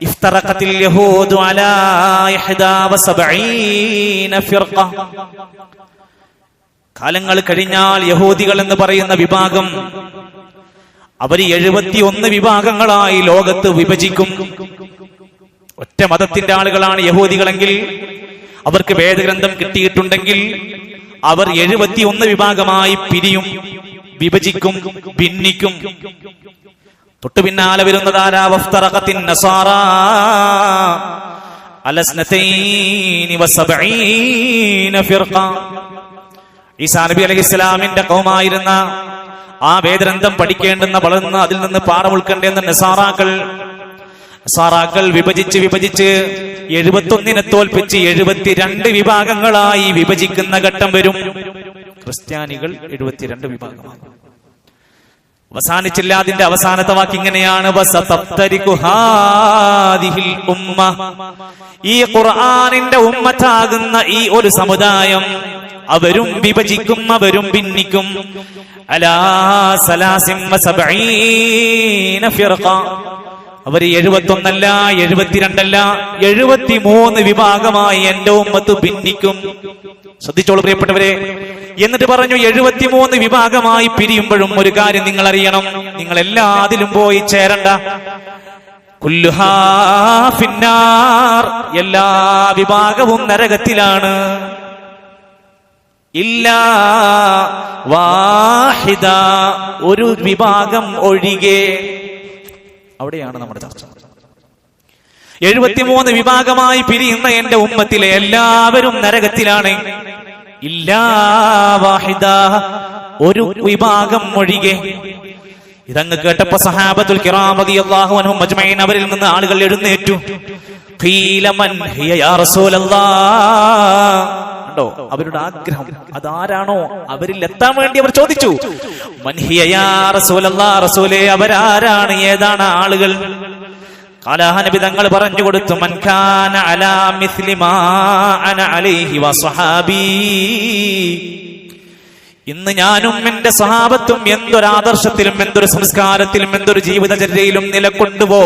افترقت اليهود على إحدى وسبعين فرقة കാലങ്ങൾ കഴിഞ്ഞാൽ യഹൂദികൾ എന്ന് പറയുന്ന വിഭാഗം അവർ എഴുപത്തിയൊന്ന് വിഭാഗങ്ങളായി ലോകത്ത് വിഭജിക്കും ഒറ്റ മതത്തിന്റെ ആളുകളാണ് യഹൂദികളെങ്കിൽ അവർക്ക് വേദഗ്രന്ഥം കിട്ടിയിട്ടുണ്ടെങ്കിൽ അവർ എഴുപത്തിയൊന്ന് വിഭാഗമായി പിരിയും വിഭജിക്കും ഭിന്നിക്കും തൊട്ടു പിന്നാലെ വസബഈന ഫിർഖ. ഈസാ നബി കൗമായിരുന്ന ആ വേദഗ്രന്ഥം പഠിക്കേണ്ടെന്ന് വളർന്ന് അതിൽ നിന്ന് പാറ ഉൾക്കേണ്ടെന്ന് നസാറാക്കൾ നസാറാക്കൾ വിഭജിച്ച് വിഭജിച്ച് എഴുപത്തൊന്നിനെ തോൽപ്പിച്ച് എഴുപത്തിരണ്ട് വിഭാഗങ്ങളായി വിഭജിക്കുന്ന ഘട്ടം വരും. ക്രിസ്ത്യാനികൾ എഴുപത്തിരണ്ട് വിഭാഗമാകും. അവസാനിച്ചില്ല അതിന്റെ അവസാനത്തെ വാക്ക് ഇങ്ങനെയാണ്. ഉമ്മ. ഈ ഖുർആാനിന്റെ ഉമ്മത്താകുന്ന ഈ ഒരു സമുദായം അവരും വിഭജിക്കും അവരും ഭിന്നിക്കും. അലാ സലാസിം വസബഈന എഴുപത്തി ഒന്നല്ല എഴുപത്തിരണ്ടല്ല എഴുപത്തിമൂന്ന് വിഭാഗമായി എന്റെ ഉമ്മത്ത് ഭിന്നിക്കും. ശ്രദ്ധിച്ചോളൂ പ്രിയപ്പെട്ടവരെ. എന്നിട്ട് പറഞ്ഞു എഴുപത്തിമൂന്ന് വിഭാഗമായി പിരിയുമ്പോഴും ഒരു കാര്യം നിങ്ങൾ അറിയണം നിങ്ങൾ എല്ലാ അതിലും പോയി ചേരണ്ട. ഫിന്നാർ എല്ലാ വിഭാഗവും നരകത്തിലാണ്. ഇല്ല വാഹിദ ഒരു വിഭാഗം ഒഴികെ അവിടെയാണ് നമ്മുടെ ചർച്ച. എഴുപത്തിമൂന്ന് വിഭാഗമായി പിരിയുന്ന എന്റെ ഉമ്മത്തിലെ എല്ലാവരും നരകത്തിലാണ്. ഇല്ലാ വാഹിദ ഒരു വിഭാഗം ഒഴികെ. ഇതങ്ങ് കേട്ടപ്പോ സഹാബത്തുൽ കിറാമതി അള്ളാഹു അൻഹും മജ്മഈൻ അവരിൽ നിന്ന് ആളുകൾ എഴുന്നേറ്റു. ഖീല മൻ ഹിയ യാ റസൂലല്ലാഹ് കണ്ടോ? അവരുടെ ആഗ്രഹം. അതാരാണോ? അവരിൽ എത്താൻ വേണ്ടി അവർ ചോദിച്ചു. റസൂലേ അവരാരാണ്? ഏതാണ് ആളുകൾ? കാലാഹനബി തങ്ങൾ പറഞ്ഞു കൊടുത്തു അലാ അന അലൈഹി ഇന്ന് ഞാനും എന്റെ സ്വഭാവത്തും എന്തൊരു ആദർശത്തിലും എന്തൊരു സംസ്കാരത്തിലും എന്തൊരു ജീവിതചര്യയിലും നിലകൊണ്ടുപോ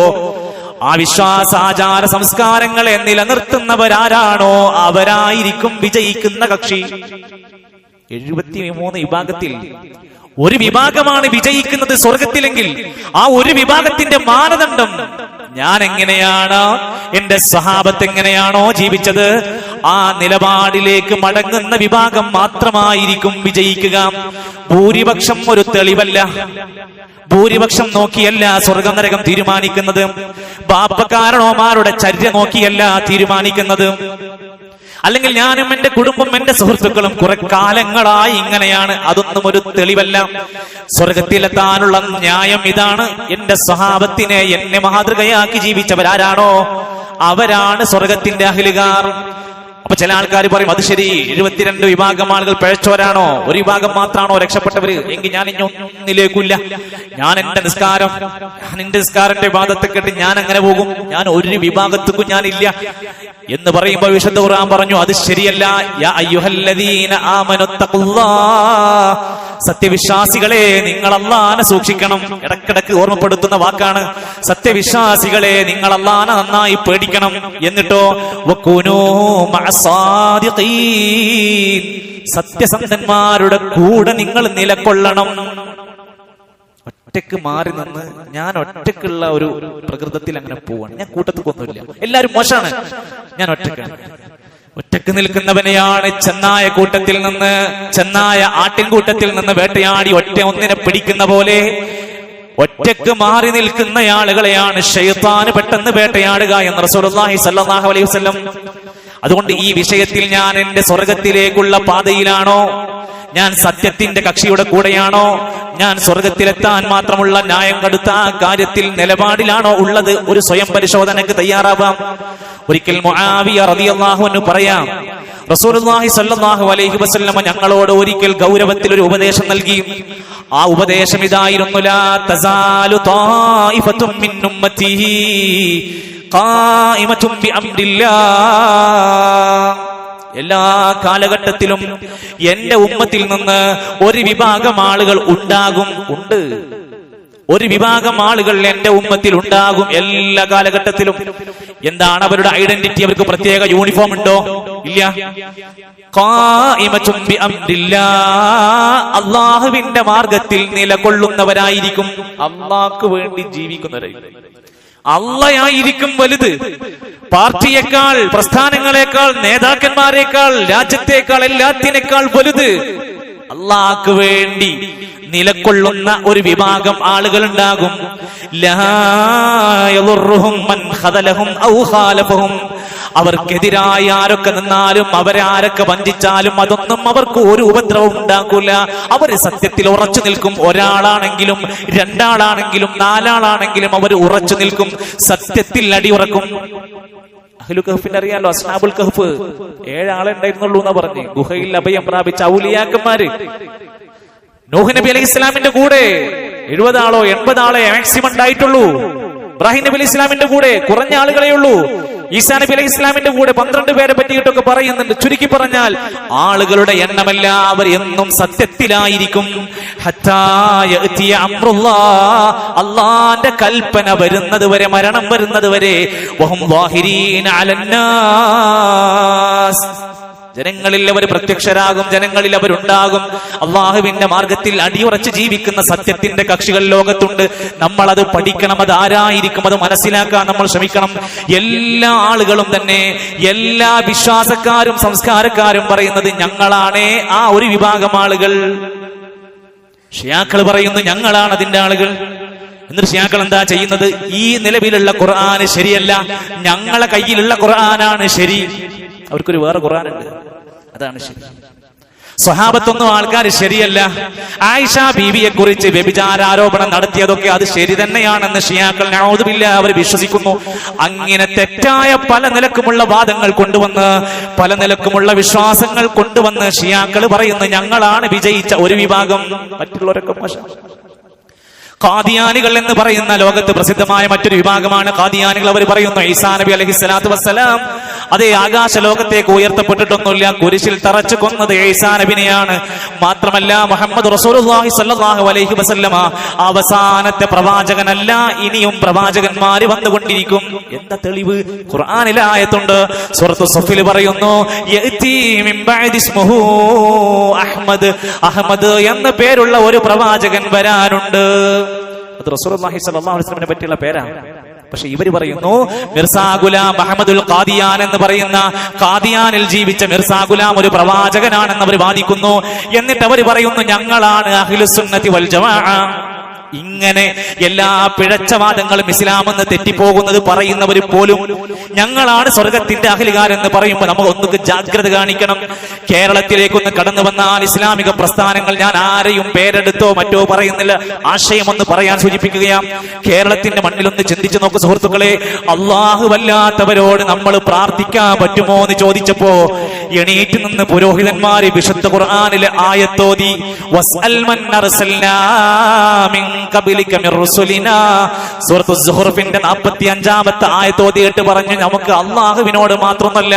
ആ വിശ്വാസാചാര സംസ്കാരങ്ങളെ നിലനിർത്തുന്നവരാരാണോ? അവരായിരിക്കും വിജയിക്കുന്ന കക്ഷി. എഴുപത്തി മൂന്ന് വിഭാഗത്തിൽ ഒരു വിഭാഗമാണ് വിജയിക്കുന്നത് സ്വർഗത്തിലെങ്കിൽ ആ ഒരു വിഭാഗത്തിന്റെ മാനദണ്ഡം ഞാൻ എങ്ങനെയാണ് എന്റെ സഹാബത്ത് എങ്ങനെയാണോ ജീവിച്ചത്? ആ നിലപാടിലേക്ക് മടങ്ങുന്ന വിഭാഗം മാത്രമായിരിക്കും വിജയിക്കുക. ഭൂരിപക്ഷം ഒരു തെളിവല്ല. ഭൂരിപക്ഷം നോക്കിയല്ല സ്വർഗം നരകം തീരുമാനിക്കുന്നത്. ബാപ്പക്കാരണോമാരുടെ ചര്യ നോക്കിയല്ല തീരുമാനിക്കുന്നത്. അല്ലെങ്കിൽ ഞാനും എന്റെ കുടുംബം എന്റെ സുഹൃത്തുക്കളും കുറെ കാലങ്ങളായി ഇങ്ങനെയാണ്. അതൊന്നും ഒരു തെളിവല്ല. സ്വർഗത്തിലെത്താനുള്ള ന്യായം ഇതാണ്. എന്റെ സ്വഭാവത്തിനെ എന്നെ മാതൃകയാക്കി ജീവിച്ചവരാരാണോ? അവരാണ് സ്വർഗത്തിന്റെ അഹിലുകാർ അപ്പൊ ചില ആൾക്കാർ പറയും അത് ശരി എഴുപത്തിരണ്ട് വിഭാഗം ആളുകൾ പിഴച്ചവരാണോ? ഒരു വിഭാഗം മാത്രമാണോ രക്ഷപ്പെട്ടവര്? എങ്കിൽ ഞാൻ ഇനി ഒന്നിലേക്കില്ല ഞാൻ എന്റെ നിസ്കാരം ഞാൻ എന്റെ നിസ്കാരന്റെ വിഭാഗത്തെ കെട്ടി ഞാൻ അങ്ങനെ പോകും. ഞാൻ ഒരു വിഭാഗത്തേക്കും ഇല്ല. എന്ന് പറയുമ്പോൾ വിശുദ്ധ ഖുർആൻ പറഞ്ഞു അത് ശരിയല്ല. സത്യവിശ്വാസികളെ നിങ്ങൾ സൂക്ഷിക്കണം. ഇടക്കിടക്ക് ഓർമ്മപ്പെടുത്തുന്ന വാക്കാണ് സത്യവിശ്വാസികളെ നിങ്ങൾ നന്നായി പേടിക്കണം. എന്നിട്ടോ. സത്യസന്ധന്മാരുടെ കൂടെ നിങ്ങൾ നിലകൊള്ളണം. ഒറ്റയ്ക്ക് മാറി നിന്ന് ഞാൻ ഒറ്റക്കുള്ള ഒരു പ്രകൃതത്തിൽ അങ്ങനെ പോവാണ്. ഞാൻ കൂട്ടത്തിൽ പോകുന്നില്ല എല്ലാരും മോശമാണ്. ഞാൻ ഒറ്റക്കാണ് ഒറ്റയ്ക്ക് നിൽക്കുന്നവനെയാണ് ചെന്നായ കൂട്ടത്തിൽ നിന്ന് ചെന്നായ ആട്ടിൻകൂട്ടത്തിൽ നിന്ന് വേട്ടയാടി ഒറ്റ ഒന്നിനെ പിടിക്കുന്ന പോലെ ഒറ്റയ്ക്ക് മാറി നിൽക്കുന്ന ആളുകളെയാണ് ഷെയ്ത്താന് പെട്ടെന്ന് വേട്ടയാടുക എന്ന് റസൂലുള്ളാഹി സല്ലല്ലാഹു അലൈഹി വസല്ലം. അതുകൊണ്ട് ഈ വിഷയത്തിൽ ഞാൻ എന്റെ സ്വർഗത്തിലേക്കുള്ള പാതയിലാണോ? ഞാൻ സത്യത്തിന്റെ കക്ഷിയുടെ കൂടെയാണോ? ഞാൻ സ്വർഗത്തിലെത്താൻ മാത്രമുള്ള ന്യായം കടുത്ത ആ കാര്യത്തിൽ നിലപാടിലാണോ ഉള്ളത്? ഒരു സ്വയം പരിശോധനക്ക് തയ്യാറാവാം. ഒരിക്കൽ അൻഹു പറയാം റസൂലുള്ളാഹി സ്വല്ലല്ലാഹു അലൈഹി വസല്ലമ ഞങ്ങളോട് ഒരിക്കൽ ഗൗരവത്തിൽ ഒരു ഉപദേശം നൽകി. ആ ഉപദേശം ഇതായിരുന്നു ലാ തസാലു മിൻ എല്ലാ കാലഘട്ടത്തിലും എന്റെ ഉമ്മത്തിൽ നിന്ന് ഒരു വിഭാഗം ആളുകൾ ഉണ്ടാകും. ഉണ്ട്. ഒരു വിഭാഗം ആളുകൾ എന്റെ ഉമ്മത്തിൽ ഉണ്ടാകും എല്ലാ കാലഘട്ടത്തിലും. എന്താണ് അവരുടെ ഐഡന്റിറ്റി അവർക്ക് പ്രത്യേക യൂണിഫോം ഉണ്ടോ? ഇല്ല. അള്ളാഹുവിന്റെ മാർഗത്തിൽ നിലകൊള്ളുന്നവരായിരിക്കും. അള്ളാഹ്ക്ക് വേണ്ടി ജീവിക്കുന്നവരായിരിക്കും. അള്ളയായിരിക്കും വലുത്. പാർട്ടിയേക്കാൾ പ്രസ്ഥാനങ്ങളെക്കാൾ നേതാക്കന്മാരെക്കാൾ രാജ്യത്തേക്കാൾ എല്ലാത്തിനേക്കാൾ വലുത് അള്ളാഹ്ക്ക് വേണ്ടി നിലകൊള്ളുന്ന ഒരു വിഭാഗം ആളുകൾ ഉണ്ടാകും അവർക്കെതിരായി ആരൊക്കെ നിന്നാലും അവരെ ആരൊക്കെ വഞ്ചിച്ചാലും അതൊന്നും അവർക്ക് ഒരു ഉപദ്രവം ഉണ്ടാക്കൂല. അവർ സത്യത്തിൽ ഉറച്ചു നിൽക്കും. ഒരാളാണെങ്കിലും രണ്ടാളാണെങ്കിലും നാലാളാണെങ്കിലും അവർ ഉറച്ചു നിൽക്കും. സത്യത്തിൽ അടിയുറക്കും അഹ്ലു കഹഫിന്റെ അറിയാലോ അസ്ഹാബുൽ കഹഫ് ഏഴാളെ ഉണ്ടായിരുന്നുള്ളൂ എന്നാ പറഞ്ഞു. ഗുഹയിൽ അഭയം പ്രാപിച്ച ഔലിയാക്കന്മാര്. നൂഹ് നബി അലൈഹി ഇസ്ലാമിന്റെ കൂടെ എഴുപത് ആളോ എൺപത് ആളെ മാക്സിമം ഉണ്ടായിട്ടുള്ളൂ. ഇബ്രാഹിം നബി അലൈഹി ഇസ്ലാമിന്റെ കൂടെ കുറഞ്ഞ ആളുകളെ ഉള്ളൂ. ഈസാ നബി അലൈഹി ഇസ്ലാമിന്റെ കൂടെ പന്ത്രണ്ട് പേരെ പറ്റിയിട്ടൊക്കെ പറയുന്നുണ്ട്. ചുരുക്കി പറഞ്ഞാൽ ആളുകളുടെ എണ്ണമല്ല അവർ എന്നും സത്യത്തിലായിരിക്കും. അള്ളാന്റെ കൽപ്പന വരുന്നത് വരെ മരണം വരുന്നത് വരെ. വഹും ളാഹിരീന അലന്നാസ്. ജനങ്ങളിൽ അവർ പ്രത്യക്ഷരാകും ജനങ്ങളിൽ അവരുണ്ടാകും. അള്ളാഹുവിന്റെ മാർഗത്തിൽ അടിയുറച്ച് ജീവിക്കുന്ന സത്യത്തിന്റെ കക്ഷികൾ ലോകത്തുണ്ട്. നമ്മൾ അത് പഠിക്കണം അത് ആരായിരിക്കും അത് മനസ്സിലാക്കാൻ നമ്മൾ ശ്രമിക്കണം. എല്ലാ ആളുകളും തന്നെ എല്ലാ വിശ്വാസക്കാരും സംസ്കാരക്കാരും പറയുന്നത് ഞങ്ങളാണ് ആ ഒരു വിഭാഗം ആളുകൾ. ഷിയാക്കൾ പറയുന്നു ഞങ്ങളാണ് അതിന്റെ ആളുകൾ. എന്നിട്ട് ഷിയാക്കൾ എന്താ ചെയ്യുന്നത്? ഈ നിലവിലുള്ള ഖുർആൻ ശരിയല്ല. ഞങ്ങളെ കയ്യിലുള്ള ഖുർആനാണ് ശരി. അവർക്കൊരു വേറെ ഖുർആനുണ്ട്. അതാണ് ശരി. സ്വഹാബത്തൊന്നും ആൾക്കാർ ശരിയല്ല. ആയിഷ ബീവിയെ കുറിച്ച് വ്യഭിചാരോപണം നടത്തിയതൊക്കെ അത് ശരി തന്നെയാണെന്ന് ഷിയാക്കൾ ഞാനോതുമില്ല അവർ വിശ്വസിക്കുന്നു. അങ്ങനെ തെറ്റായ പല നിലക്കുമുള്ള വാദങ്ങൾ കൊണ്ടുവന്ന് പല നിലക്കുമുള്ള വിശ്വാസങ്ങൾ കൊണ്ടുവന്ന് ഷിയാക്കൾ പറയുന്നു ഞങ്ങളാണ് വിജയിച്ച ഒരു വിഭാഗം. മറ്റുള്ളവരൊക്കെ മോശം ഖാദിയാനികൾ എന്ന് പറയുന്ന ലോകത്ത് പ്രസിദ്ധമായ മറ്റൊരു വിഭാഗമാണ് കാദിയാനികൾ അവർ പറയുന്നു. ഈസാ നബി അലഹി സ്വലാത്തു വസ്സലാം അതേ ആകാശ ലോകത്തേക്ക് ഉയർത്തപ്പെട്ടിട്ടൊന്നുമില്ല. കുരിശിൽ തറച്ചു കൊന്നത് ഈസാ നബിനെയാണ്. മാത്രമല്ല മുഹമ്മദ് റസൂലുള്ളാഹി സ്വല്ലല്ലാഹു അലൈഹി വസല്ലമ അവസാനത്തെ പ്രവാചകനല്ല ഇനിയും പ്രവാചകന്മാർ വന്നുകൊണ്ടിരിക്കും. എന്താ തെളിവ്? ഖുർആനിലെ ആയത്തുണ്ട്. സൂറത്തു സഫിൽ പറയുന്നു അഹമ്മദ് അഹ്മദ് എന്ന പേരുള്ള ഒരു പ്രവാചകൻ വരാനുണ്ട്. അത് അലൈഹി വസല്ലമയെ പറ്റിയുള്ള പേരാണ്. പക്ഷെ ഇവർ പറയുന്നു മിർസാ ഗുലാം അഹമ്മദുൽ ഖാദിയാൻ എന്ന് പറയുന്ന ഖാദിയാനിൽ ജീവിച്ച മിർസാ ഗുലാം ഒരു പ്രവാചകനാണെന്ന് അവർ വാദിക്കുന്നു. എന്നിട്ട് അവർ പറയുന്നു ഞങ്ങളാണ് അഖിലുസുന്നതി വൽ ജമാഅ. ഇങ്ങനെ എല്ലാ പിഴച്ചവാദങ്ങളും ഇസ്ലാമെന്ന് തെറ്റിപ്പോകുന്നത് പറയുന്നവർ പോലും ഞങ്ങളാണ് സ്വർഗത്തിന്റെ അഖിലുകാരെന്ന് പറയുമ്പോൾ നമുക്ക് ഒന്നുക്ക് ജാഗ്രത കാണിക്കണം. കേരളത്തിലേക്കൊന്ന് കടന്നു വന്നാൽ ഇസ്ലാമിക പ്രസ്ഥാനങ്ങൾ ഞാൻ ആരെയും പേരെടുത്തോ മറ്റോ പറയുന്നില്ല. ആശയമൊന്ന് പറയാൻ സൂചിപ്പിക്കുകയാ കേരളത്തിന്റെ മണ്ണിലൊന്ന് ചിന്തിച്ചു നോക്ക് സുഹൃത്തുക്കളെ. അള്ളാഹുവല്ലാത്തവരോട് നമ്മൾ പ്രാർത്ഥിക്കാൻ പറ്റുമോ എന്ന് ചോദിച്ചപ്പോ എണീറ്റ് നിന്ന് പുരോഹിതന്മാര് വിശുദ്ധ ഖുർആാനിലെ ആയത്തോതി വസ്അൽ മൻ അർസൽനാ മിൻ ഖബലിക മിർ റുസുലിനാ. സൂറത്തു സുഹ്റുഫിന്റെ 45ാമത്തെ ആയത്തോതിയിട്ട് പറഞ്ഞു നമുക്ക് അള്ളാഹുവിനോട് മാത്രമല്ല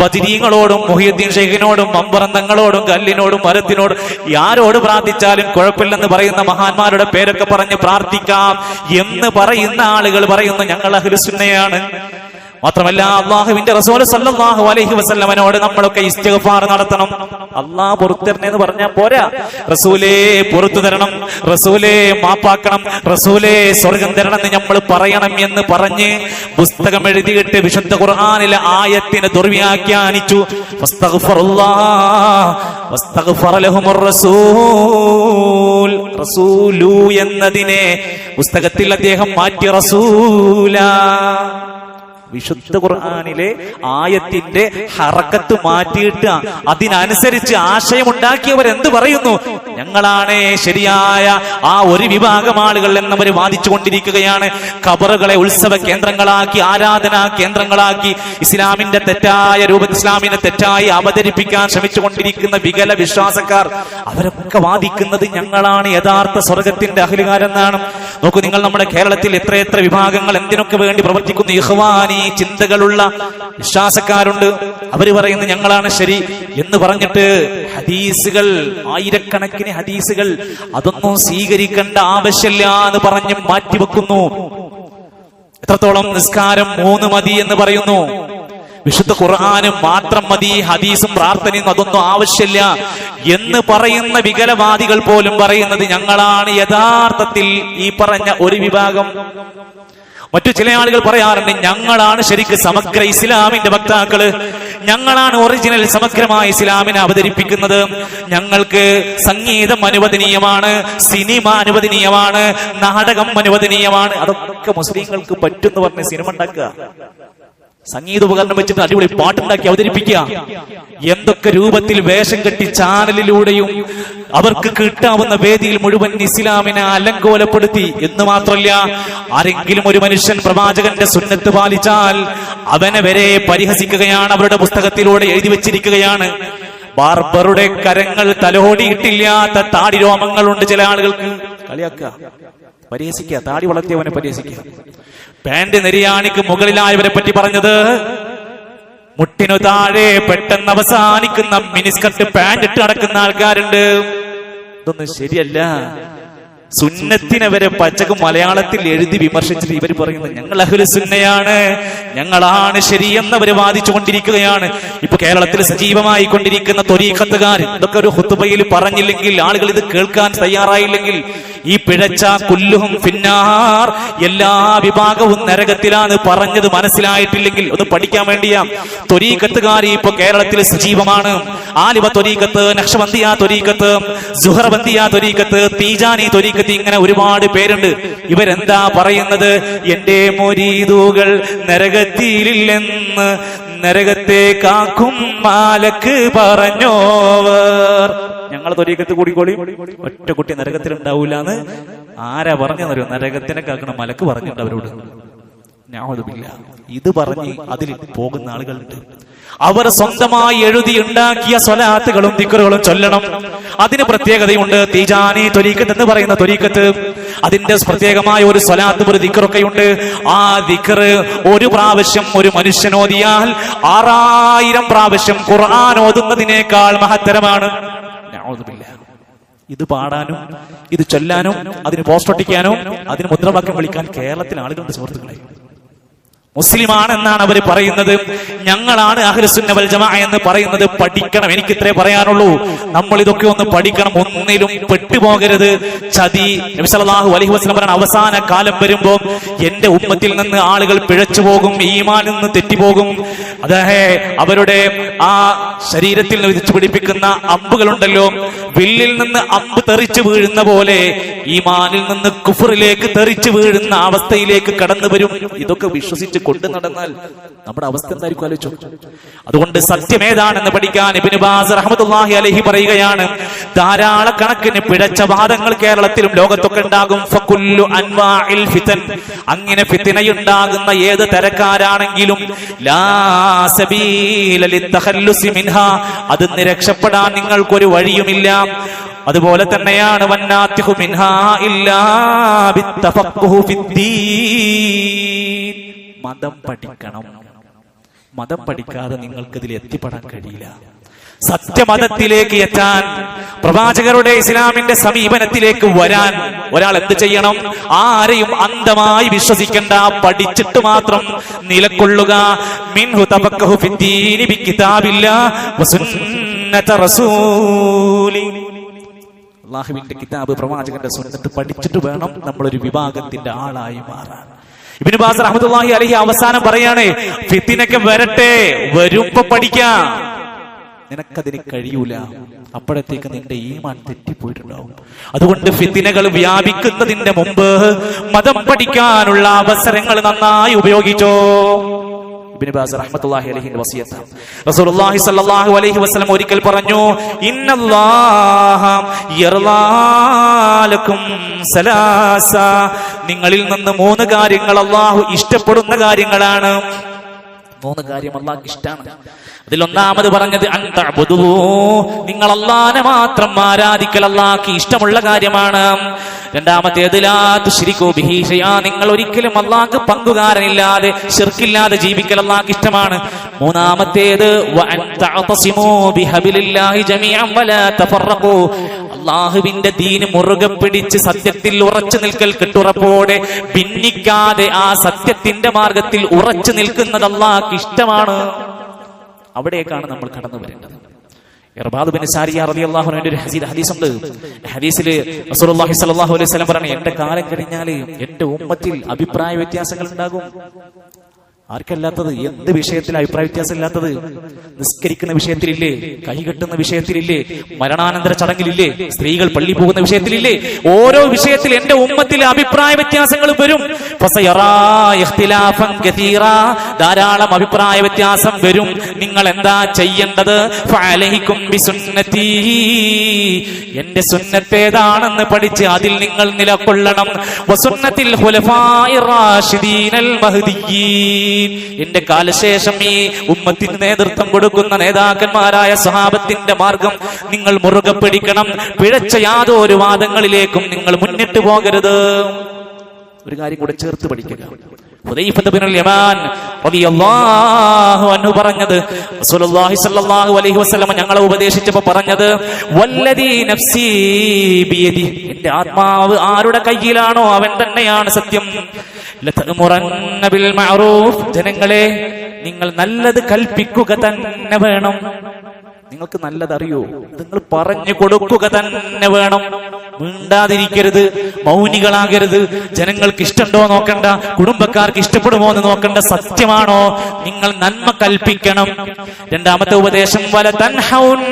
ബദിരീങ്ങളോടും മുഹിയുദ്ദീൻ ഷെയ്ഖിനോടും മമ്പറന്തങ്ങളോടും കല്ലിനോടും മരത്തിനോടും ആരോട് പ്രാർത്ഥിച്ചാലും കുഴപ്പമില്ലെന്ന് പറയുന്ന മഹാന്മാരുടെ പേരൊക്കെ പറഞ്ഞ് പ്രാർത്ഥിക്കാം എന്ന് പറയുന്ന ആളുകൾ പറയുന്ന ഞങ്ങൾ അഹ്ലുസുന്നയാണ് മാത്രമല്ല അള്ളാഹുവിന്റെ റസൂൽ സല്ലല്ലാഹു അലൈഹി വസല്ലമനോട് നമ്മളൊക്കെ ഇസ്തിഗ്ഫാർ നടത്തണം. അള്ളാഹ് പുറത്തു എന്ന് പറഞ്ഞാൽ പോരാ. റസൂലേ പുറത്തു തരണം. റസൂലേ മാപ്പാക്കണം. റസൂലേ സ്വർഗം തരണം എന്ന് നമ്മൾ പറയണം എന്ന് പറഞ്ഞ് പുസ്തകം എഴുതിയിട്ട് വിശുദ്ധ ഖുർആനിലെ ആയത്തിനെ ദുർവ്യാഖ്യാനിച്ചു. റസൂലു എന്നതിനെ പുസ്തകത്തിൽ അദ്ദേഹം മാറ്റി റസൂലാ. വിശുദ്ധ ഖുർആാനിലെ ആയത്തിന്റെ ഹറക്കത്ത് മാറ്റിയിട്ട് അതിനനുസരിച്ച് ആശയമുണ്ടാക്കിയവർ എന്ത് പറയുന്നു? ഞങ്ങളാണ് ശരിയായ ആ ഒരു വിഭാഗം ആളുകൾ എന്നവർ വാദിച്ചു കൊണ്ടിരിക്കുകയാണ് ഖബറുകളെ ഉത്സവ കേന്ദ്രങ്ങളാക്കി ആരാധനാ കേന്ദ്രങ്ങളാക്കി ഇസ്ലാമിന്റെ തെറ്റായ രൂപ ഇസ്ലാമിനെ തെറ്റായി അവതരിപ്പിക്കാൻ ശ്രമിച്ചുകൊണ്ടിരിക്കുന്ന വികല വിശ്വാസക്കാർ അവരൊക്കെ വാദിക്കുന്നത് ഞങ്ങളാണ് യഥാർത്ഥ സ്വർഗത്തിന്റെ അഹലുകാരെന്നാണ് നോക്കൂ നിങ്ങൾ നമ്മുടെ കേരളത്തിൽ എത്രയെത്ര വിഭാഗങ്ങൾ എന്തിനൊക്കെ വേണ്ടി പ്രവർത്തിക്കുന്ന? ഇഹ്വാനി ചിന്തകളുള്ള വിശ്വാസക്കാരുണ്ട്. അവർ പറയുന്നത് ഞങ്ങളാണ് ശരി എന്ന് പറഞ്ഞിട്ട് ഹദീസുകൾ ആയിരക്കണക്കിന് ഹദീസുകൾ അതൊന്നും സ്വീകരിക്കേണ്ട ആവശ്യമില്ല എന്ന് പറഞ്ഞ് മാറ്റിവെക്കുന്നു. എത്രത്തോളം നിസ്കാരം മൂന്ന് മതി എന്ന് പറയുന്നു. വിശുദ്ധ ഖുർആാനും മാത്രം മതി ഹദീസും പ്രാർത്ഥനയും അതൊന്നും ആവശ്യമില്ല. എന്ന് പറയുന്ന വികലവാദികൾ പോലും പറയുന്നത് ഞങ്ങളാണ് യഥാർത്ഥത്തിൽ ഈ പറഞ്ഞ ഒരു വിഭാഗം. മറ്റു ചില ആളുകൾ പറയാറുണ്ട് ഞങ്ങളാണ് ശരിക്ക് സമഗ്ര ഇസ്ലാമിന്റെ വക്താക്കൾ. ഞങ്ങളാണ് ഒറിജിനൽ സമഗ്രമായ ഇസ്ലാമിനെ അവതരിപ്പിക്കുന്നത്. ഞങ്ങൾക്ക് സംഗീതം അനുവദനീയമാണ് സിനിമ അനുവദനീയമാണ് നാടകം അനുവദനീയമാണ്. അതൊക്കെ മുസ്ലിങ്ങൾക്ക് പറ്റുമെന്ന് പറഞ്ഞ് സിനിമ ഉണ്ടാക്കുക. സംഗീത ഉപകരണം വെച്ചിട്ട് അടിപൊളി പാട്ടുണ്ടാക്കി അവതരിപ്പിക്കുക. എന്തൊക്കെ രൂപത്തിൽ വേഷം കെട്ടി ചാനലിലൂടെയും അവർക്ക് കിട്ടാവുന്ന വേദിയിൽ മുഴുവൻ ഇസ്ലാമിനെ അലങ്കോലപ്പെടുത്തി എന്ന് മാത്രമല്ല ആരെങ്കിലും ഒരു മനുഷ്യൻ പ്രവാചകന്റെ സുന്നത്ത് പാലിച്ചാൽ അവനെ വരെ പരിഹസിക്കുകയാണ് അവരുടെ പുസ്തകത്തിലൂടെ എഴുതി വെച്ചിരിക്കുകയാണ്. ബാർബറുടെ കരങ്ങൾ തലോടിയിട്ടില്ലാത്ത താടി രോമങ്ങളുണ്ട് ചില ആളുകൾക്ക്. കളിയാക്കുക. പരിഹസിക്കുക. താടി വളർത്തിയവനെ പരിഹസിക്കുക. പാന്റ് നെരിയാണിക്ക് മുകളിലായവരെ പറ്റി പറഞ്ഞത്. മുട്ടിനു താഴെ പെട്ടെന്ന് അവസാനിക്കുന്ന മിനിസ്കർട്ട് പാന്റ് ഇട്ട് നടക്കുന്ന ആൾക്കാരുണ്ട്. ഇതൊന്നും ശരിയല്ല. സുന്നത്തിനെ വരെ പച്ചക്ക് മലയാളത്തിൽ എഴുതി വിമർശിച്ചിട്ട് ഇവർ പറയുന്നത് ഞങ്ങൾ അഹുല സുന്നയാണ് ഞങ്ങളാണ് ശരിയെന്നവര് വാദിച്ചു കൊണ്ടിരിക്കുകയാണ് ഇപ്പൊ കേരളത്തിൽ സജീവമായി കൊണ്ടിരിക്കുന്ന തൊരീക്കത്തുകാർ ഇതൊക്കെ ഒരു ഹുത്തുബയിൽ പറഞ്ഞില്ലെങ്കിൽ ആളുകൾ ഇത് കേൾക്കാൻ തയ്യാറായില്ലെങ്കിൽ ഈ പിഴച്ച കുല്ലുഹും ഫിന്നാർ എല്ലാ വിഭാഗവും നരകത്തിലാണ് പറഞ്ഞത് മനസ്സിലായിട്ടില്ലെങ്കിൽ ഒന്ന് പഠിക്കാൻ വേണ്ടിയാ. തൊരീക്കത്തുകാർ ഇപ്പൊ കേരളത്തിൽ സജീവമാണ്. ആലിവ തൊരീക്കത്ത് നക്ഷബന്തിയ തൊരീക്കത്ത് സുഹറബന്തിയ തൊരീക്കത്ത് തീജാനി തൊരീക്കത്ത് ഇങ്ങനെ ഒരുപാട് പേരുണ്ട്. ഇവരെന്താ പറയുന്നത്? എന്റെ മൊരീതുകൾ നരകത്തിയിലില്ലെന്ന് നരകത്തെ കാക്കും മാലക്ക് പറഞ്ഞോവർ. ഞങ്ങളെ തൊരീക്കത്ത് കൂടിക്കോളി. ഒറ്റ കുട്ടി നരകത്തിൽ ഉണ്ടാവൂലെന്ന് ആരാ പറഞ്ഞെന്നറിയോ? നരകത്തിനെ കാക്കണ മലക്ക് പറഞ്ഞിട്ടുണ്ട് അവരോട്. ഞാവതുമില്ല ഇത് പറഞ്ഞ് അതിൽ പോകുന്ന ആളുകളുണ്ട്. അവർ സ്വന്തമായി എഴുതി ഉണ്ടാക്കിയ സ്വലാത്തുകളും ദിക്കറുകളും ചൊല്ലണം. അതിന് പ്രത്യേകതയുണ്ട്. തീജാനി തൊലീക്കത്ത് എന്ന് പറയുന്ന തൊലീക്കത്ത്. അതിന്റെ പ്രത്യേകമായ ഒരു സ്വലാത്തും ഒരു ദിക്കറൊക്കെ ഉണ്ട് ആ ദിക്കറ് ഒരു പ്രാവശ്യം ഒരു മനുഷ്യനോദിയാൽ ആറായിരം പ്രാവശ്യം ഖുർആൻ ഓതുന്നതിനേക്കാൾ മഹത്തരമാണ്. നഅൂദുബില്ലാ. ഇത് പാടാനും ഇത് ചൊല്ലാനും അതിന് പോസ്റ്റ് ഒട്ടിക്കാനും അതിന് മുദ്രാവാക്യം വിളിക്കാൻ കേരളത്തിലെ ആളുകളുടെ സുഹൃത്തുക്കളെ മുസ്ലിമാണെന്നാണ് അവർ പറയുന്നത്. ഞങ്ങളാണ് അഹ്ലുസുന്ന വൽ ജമാ എന്ന് പറയുന്നത്. പഠിക്കണം. എനിക്ക് ഇത്രേ പറയാനുള്ളൂ. നമ്മൾ ഇതൊക്കെ ഒന്ന് പഠിക്കണം. ഒന്നിലും പെട്ടുപോകരുത്. ചതി നബി സല്ലല്ലാഹു അലൈഹി വസല്ലം പറഞ്ഞ അവസാന കാലം വരുമ്പോൾ എന്റെ ഉമ്മത്തിൽ നിന്ന് ആളുകൾ പിഴച്ചു പോകും. ഈമാനിൽ നിന്ന് തെറ്റിപ്പോകും. അതായത് അവരുടെ ആ ശരീരത്തിൽ നിന്ന് വിധിച്ചു പിടിപ്പിക്കുന്ന അമ്പുകളുണ്ടല്ലോ. വില്ലിൽ നിന്ന് അമ്പ് തെറിച്ചു വീഴുന്ന പോലെ ഈമാനിൽ നിന്ന് കുഫറിലേക്ക് തെറിച്ചു വീഴുന്ന അവസ്ഥയിലേക്ക് കടന്നു വരും ഇതൊക്കെ വിശ്വസിച്ച് കൊണ്ടു നടന്നാൽ നമ്മുടെ അവസ്ഥ എന്തായിരിക്കും ആലോചിച്ചു? അതുകൊണ്ട് സത്യം ഏതാണെന്ന് പഠിക്കാൻ ബാസ് റഹ്മത്തുള്ളാഹി അലൈഹി പറയുകയാണ് ധാരാളക്കണക്കിന് പിഴച്ച വാദങ്ങൾ കേരളത്തിലും ലോകത്തൊക്കെ ഉണ്ടാകും. അൻവാഇൽ ഫിതൻ അങ്ങനെ ഫിത്തിനയുണ്ടാകുന്ന ഏത് തരക്കാരാണെങ്കിലും ലാ സബീല രക്ഷപ്പെടാൻ നിങ്ങൾക്കൊരു വഴിയുമില്ല. അതുപോലെ തന്നെയാണ് വന്നാത്തിഹു മിൻഹാ ഇല്ലാ ബിത്തഫഖുഹു ഫിദ്ദീൻ. മതം പഠിക്കണം. മതം പഠിക്കാതെ നിങ്ങൾക്കിതിൽ എത്തിപ്പെടാൻ കഴിയില്ല. സത്യമതത്തിലേക്ക് എത്താൻ പ്രവാചകരുടെ ഇസ്ലാമിന്റെ സമീപനത്തിലേക്ക് വരാൻ ഒരാൾ എന്ത് ചെയ്യണം? ആരെയും അന്ധമായി വിശ്വസിക്കണ്ട പഠിച്ചിട്ട് മാത്രം നിലക്കൊള്ളുക. മിൻഹു തബക്കഹു ഫിദ്ദീനി കിതാബില്ല വസുന്നത റസൂലി. അള്ളാഹുവിന്റെ കിതാബ് പ്രവാചകന്റെ സ്വന്തത്ത് പഠിച്ചിട്ട് വേണം നമ്മളൊരു വിഭാഗത്തിന്റെ ആളായി മാറാൻ. ഇബിന് ബാസ് റഹ്മത്തുള്ളാഹി അലഹി അവസാനം പറയാണ് ഫിത്തിനൊക്കെ വരട്ടെ വരുമ്പോ പഠിക്കാം. നിനക്കതിന് കഴിയൂല. അപ്പോഴത്തേക്ക് നിന്റെ ഈമാൻ തെറ്റിപ്പോയിട്ടുണ്ടാവും. അതുകൊണ്ട് ഫിത്തിനകൾ വ്യാപിക്കുന്നതിന്റെ മുമ്പ് മതം പഠിക്കാനുള്ള അവസരങ്ങൾ നന്നായി ഉപയോഗിച്ചോ. റഹ്മത്തുള്ളാഹി അലൈഹി റസൂലുള്ളാഹി സ്വല്ലല്ലാഹു അലൈഹി വസല്ലം ഒരിക്കൽ പറഞ്ഞു ഇന്നല്ലാഹ സലാസ. നിങ്ങളിൽ നിന്ന് മൂന്ന് കാര്യങ്ങൾ അള്ളാഹു ഇഷ്ടപ്പെടുന്ന കാര്യങ്ങളാണ്. മൂന്ന് കാര്യം അള്ളാഹ് ഇഷ്ടമാണ് അതിലൊന്നാമത് പറഞ്ഞത്. നിങ്ങൾ അള്ളാനെ മാത്രം ആരാധിക്കൽ അള്ളാഹ്ക്ക് ഇഷ്ടമുള്ള കാര്യമാണ് രണ്ടാമത്തേത്. നിങ്ങൾ ഒരിക്കലും അള്ളാഹ് പങ്കുകാരനില്ലാതെ ശിർക്കില്ലാതെ ജീവിക്കൽ അള്ളാഹ് ഇഷ്ടമാണ് മൂന്നാമത്തേത് അള്ളാഹുവിന്റെ ദീന് മുറുകെ പിടിച്ച് സത്യത്തിൽ ഉറച്ചു നിൽക്കൽ കെട്ടുറപ്പോടെ ഭിന്നിക്കാതെ ആ സത്യത്തിന്റെ മാർഗത്തിൽ ഉറച്ചു നിൽക്കുന്നത് അള്ളാഹ്ക്ക് ഇഷ്ടമാണ്. അവിടേക്കാണ് നമ്മൾ കടന്നു വരേണ്ടത്. ഹദീസിൽ റസൂലുള്ളാഹി സ്വല്ലല്ലാഹു അലൈഹി വസല്ലം പറഞ്ഞു എന്റെ കാലം കഴിഞ്ഞാൽ എന്റെ ഉമ്മത്തിൽ അഭിപ്രായ വ്യത്യാസങ്ങൾ ഉണ്ടാകും. ആർക്കല്ലാത്തത്? എന്ത് വിഷയത്തിൽ അഭിപ്രായ വ്യത്യാസം ഇല്ലാത്തത് നിസ്കരിക്കുന്ന വിഷയത്തിലില്ലേ? കൈകെട്ടുന്ന വിഷയത്തിലില്ലേ? മരണാനന്തര ചടങ്ങിലില്ലേ? സ്ത്രീകൾ പള്ളി പോകുന്ന വിഷയത്തിലില്ലേ? ഓരോ വിഷയത്തിൽ എന്റെ ഉമ്മത്തിൽ അഭിപ്രായ വ്യത്യാസങ്ങൾ വരും. ധാരാളം അഭിപ്രായ വ്യത്യാസം വരും. നിങ്ങൾ എന്താ ചെയ്യേണ്ടത് എന്റെ സുന്നത്തേതാണെന്ന് പഠിച്ച് അതിൽ നിങ്ങൾ നിലകൊള്ളണം. വസുന്നത്തിൽ ഹുലഫായി റാഷിദീനൽ മഹ്ദിയീൻ എന്റെ കാലശേഷം ഈ ഉമ്മത്തിന് നേതൃത്വം കൊടുക്കുന്ന നേതാക്കന്മാരായ സഹാബത്തിന്റെ മാർഗം നിങ്ങൾ മുറുകെ പിടിക്കണം. പിഴച്ച യാതൊരു വാദങ്ങളിലേക്കും നിങ്ങൾ മുന്നിട്ട് പോകരുത്. ഒരു കാര്യം കൂടെ ചേർത്ത് പഠിക്കുക. ഞങ്ങളെ ഉപദേശിച്ചപ്പോ പറഞ്ഞത് എന്റെ ആത്മാവ് ആരുടെ കയ്യിലാണോ അവൻ തന്നെയാണ് സത്യം. ജനങ്ങളെ നിങ്ങൾ നല്ലത് കൽപ്പിക്കുക തന്നെ വേണം. നിങ്ങൾക്ക് നല്ലതറിയോ? നിങ്ങൾ പറഞ്ഞു കൊടുക്കുക തന്നെ വേണം. മിണ്ടാതിരിക്കരുത്. മൗനികളാകരുത്. ജനങ്ങൾക്ക് ഇഷ്ടമുണ്ടോ നോക്കണ്ട. കുടുംബക്കാർക്ക് ഇഷ്ടപ്പെടുമോ എന്ന് നോക്കണ്ട. സത്യമാണോ? നിങ്ങൾ നന്മ കൽപ്പിക്കണം. രണ്ടാമത്തെ ഉപദേശം വല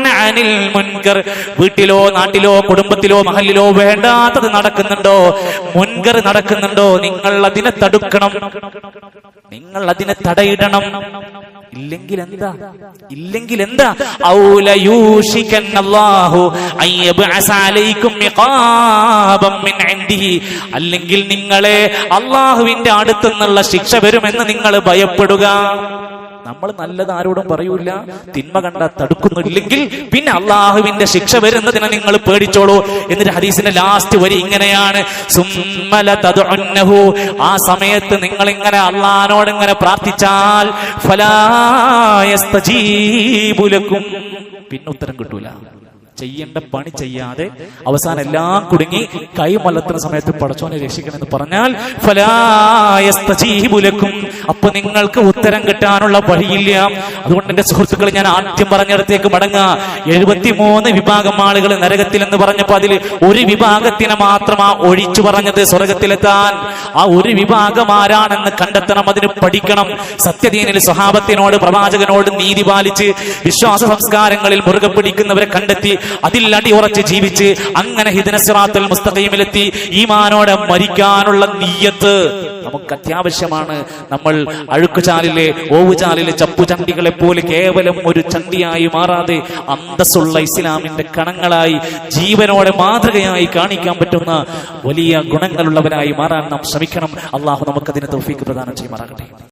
അനിൽ മുൻകർ. വീട്ടിലോ നാട്ടിലോ കുടുംബത്തിലോ മഹലിലോ വേണ്ടാത്തത് നടക്കുന്നുണ്ടോ? മുൻകർ നടക്കുന്നുണ്ടോ? നിങ്ങൾ അതിനെ തടുക്കണം. നിങ്ങൾ അതിനെ തടയിടണം. ഇല്ലെങ്കിൽ എന്താ ഇല്ലെങ്കിൽ എന്താ അല്ലെങ്കിൽ നിങ്ങളെ അള്ളാഹുവിന്റെ അടുത്തുനിന്നുള്ള ശിക്ഷ വരുമെന്ന് നിങ്ങൾ ഭയപ്പെടുക. നമ്മൾ നല്ലത് ആരോടും പറയൂല. തിന്മ കണ്ട തടുക്കുന്നില്ലെങ്കിൽ പിന്നെ അള്ളാഹുവിന്റെ ശിക്ഷ വരുന്നതിനെ നിങ്ങൾ പേടിച്ചോളൂ. എന്നിട്ട് ഹദീസിന്റെ ലാസ്റ്റ് വരി ഇങ്ങനെയാണ്. ആ സമയത്ത് നിങ്ങൾ ഇങ്ങനെ അള്ളഹാനോട് ഇങ്ങനെ പ്രാർത്ഥിച്ചാൽ ഫലായസ്തജീബുലക്കും യസ്തജീബു പിന്നെ ഉത്തരം കിട്ടൂല. ചെയ്യേണ്ട പണി ചെയ്യാതെ അവസാനം എല്ലാം കുടുങ്ങി കൈ മലത്തുന്ന സമയത്ത് പടച്ചോനെ രക്ഷിക്കണമെന്ന് പറഞ്ഞാൽ ഫലായസ്തജീബുലക്കും അപ്പൊ നിങ്ങൾക്ക് ഉത്തരം കിട്ടാനുള്ള വഴിയില്ല. അതുകൊണ്ട് എന്റെ സുഹൃത്തുക്കൾ ഞാൻ ആദ്യം പറഞ്ഞിടത്തേക്ക് മടങ്ങുക. എഴുപത്തിമൂന്ന് വിഭാഗം ആളുകൾ നരകത്തിൽ എന്ന് പറഞ്ഞപ്പോ അതിൽ ഒരു വിഭാഗത്തിനെ മാത്രമാ ഒഴിച്ചു പറഞ്ഞത് സ്വർഗത്തിലെത്താൻ. ആ ഒരു വിഭാഗം ആരാണെന്ന് കണ്ടെത്തണം അതിന് പഠിക്കണം. സത്യദീനിൽ സ്വഹാബത്തിനോട് പ്രവാചകനോട് നീതി പാലിച്ച് വിശ്വാസ സംസ്കാരങ്ങളിൽ മുറുകെ പിടിക്കുന്നവരെ കണ്ടെത്തി. അതിൽ അടിയുറച്ച് ജീവിച്ച് അങ്ങനെ ഹിദനസിറാത്തുൽ മുസ്തഖീമിലെത്തി ഈമാനോടെ മരിക്കാനുള്ള നീയത്ത്. നമുക്ക് അത്യാവശ്യമാണ് നമ്മൾ അഴുക്കുചാലിലെ ഓവുചാലിലെ ചപ്പുചണ്ടികളെ പോലെ കേവലം ഒരു ചണ്ടിയായി മാറാതെ അന്തസ്സുള്ള ഇസ്ലാമിന്റെ കണങ്ങളായി ജീവനോടെ മാതൃകയായി കാണിക്കാൻ പറ്റുന്ന വലിയ ഗുണങ്ങളുള്ളവരായി മാറാൻ നാം ശ്രമിക്കണം. അള്ളാഹു നമുക്കതിന് തൗഫീക്ക് പ്രദാനം ചെയ്യുമാറാകട്ടെ.